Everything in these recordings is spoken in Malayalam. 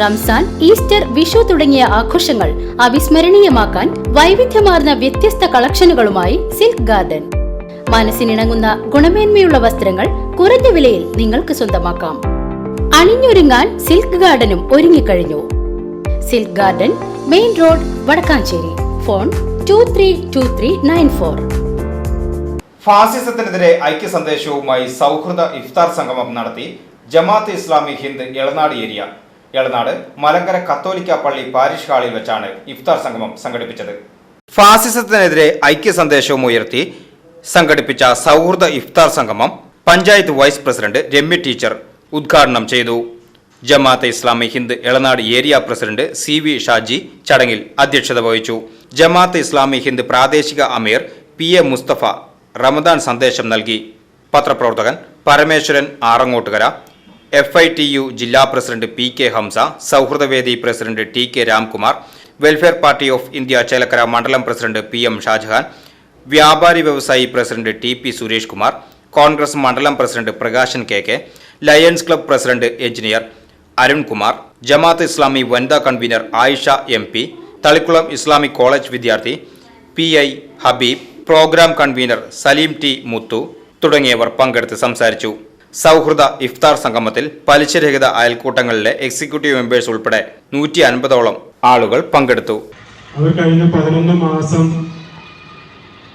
റംസാൻ ഈസ്റ്റർ വിഷു തുടങ്ങിയ ആഘോഷങ്ങൾ അവിസ്മരണീയമാക്കാൻ വൈവിധ്യമാർന്ന വ്യത്യസ്ത കളക്ഷനുകളുമായി സിൽക്ക് ഗാർഡൻ. മനസ്സിനിണങ്ങുന്ന ഗുണമേന്മയുള്ള വസ്ത്രങ്ങൾ കുറഞ്ഞ വിലയിൽ നിങ്ങൾക്ക് സ്വന്തമാക്കാം. അണിഞ്ഞൊരുങ്ങാൻ സിൽക്ക് ഗാർഡനും ഒരുങ്ങിക്കഴിഞ്ഞു. Silk garden main road Vadakkanchery. Phone two three two three nine four ഫാസിസത്തിനെതിരെ ഐക്യ സന്ദേശവുമായി സൗഹൃദ ഇഫ്താർ സംഗമം നടത്തി ജമാഅത്ത് ഇസ്ലാമി ഹിന്ദ് എളനാട് ഏരിയ എളനാട് മലങ്കര കത്തോലിക്ക പള്ളി പാരിഷ് ഹാളിൽ വെച്ചാണ് ഇഫ്താർ സംഗമം സംഘടിപ്പിച്ചത്. ഫാസിസത്തിനെതിരെ ഐക്യ സന്ദേശവും ഉയർത്തി സംഘടിപ്പിച്ച സൗഹൃദ ഇഫ്താർ സംഗമം panchayat vice president Ramya teacher ഉദ്ഘാടനം ചെയ്തു. Jamaat Islami Hind Elanad area president C V Shaji ചടങ്ങിൽ അധ്യക്ഷത വഹിച്ചു. ജമാഅത്തെ ഇസ്ലാമി ഹിന്ദ് പ്രാദേശിക അമീർ പി എ മുസ്തഫ റമദാൻ സന്ദേശം നൽകി. പത്രപ്രവർത്തകൻ Parameswaran Arangottukara F I T U ജില്ലാ president P K Hamza സൗഹൃദവേദി president T K Ramkumar welfare party of India Chelakkara മണ്ഡലം പ്രസിഡന്റ് പി എം ഷാജഹാൻ വ്യാപാരി വ്യവസായി president T P Suresh Kumar Congress മണ്ഡലം president Prakashan K K lions club president engineer Arunkumar Jamaat Islami വനിതാ convener Ayisha M P Thalikkulam Islamic college വിദ്യാർത്ഥി P I Habeeb programme convener Saleem T Muthu തുടങ്ങിയവർ പങ്കെടുത്ത് സംസാരിച്ചു. സൗഹൃദ ഇഫ്താർ സംഗമത്തിൽ പലിശരഹിത അയൽക്കൂട്ടങ്ങളിലെ എക്സിക്യൂട്ടീവ് മെമ്പേഴ്സ് ഉൾപ്പെടെ നൂറ്റി അൻപതോളം ആളുകൾ പങ്കെടുത്തു. അവർ കഴിഞ്ഞ പതിനൊന്ന് മാസം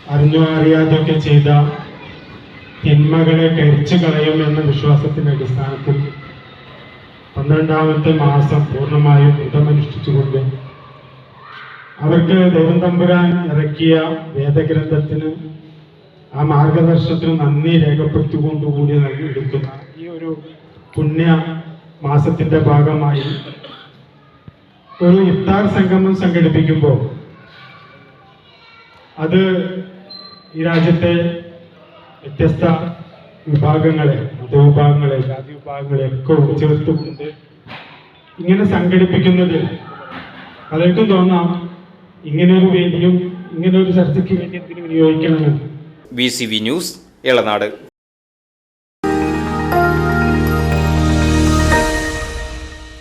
അറിഞ്ഞോ അറിയാതൊക്കെ ചെയ്ത തിന്മകളെ കരിച്ചു കളയും എന്ന വിശ്വാസത്തിന്റെ അടിസ്ഥാനത്തിൽ പന്ത്രണ്ടാമത്തെ മാസം പൂർണമായും വ്രതമനുഷ്ഠിച്ചുകൊണ്ട് അവർക്ക് ദൈവം തമ്പുരാൻ ഇറക്കിയ വേദഗ്രന്ഥത്തിന് ആ മാർഗദർശനത്തിന് നന്ദി രേഖപ്പെടുത്തിക്കൊണ്ടുകൂടി എടുക്കുന്ന ഈ ഒരു പുണ്യ മാസത്തിന്റെ ഭാഗമായി ഒരു ഇഫ്താർ സംഗമം സംഘടിപ്പിക്കുമ്പോൾ അത് ഈ രാജ്യത്തെ വ്യത്യസ്ത വിഭാഗങ്ങളെ മതവിഭാഗങ്ങളെ ജാതി വിഭാഗങ്ങളെ ഒക്കെ ഉൾച്ചേർത്തുകൊണ്ട് ഇങ്ങനെ സംഘടിപ്പിക്കുന്നതിൽ പലർക്കും തോന്നാം. ഇങ്ങനൊരു വേദിയും ഇങ്ങനെ ഒരു ചർച്ചയ്ക്ക് വേണ്ടി എന്തിനു വിനിയോഗിക്കണമെന്ന്. V news Elanad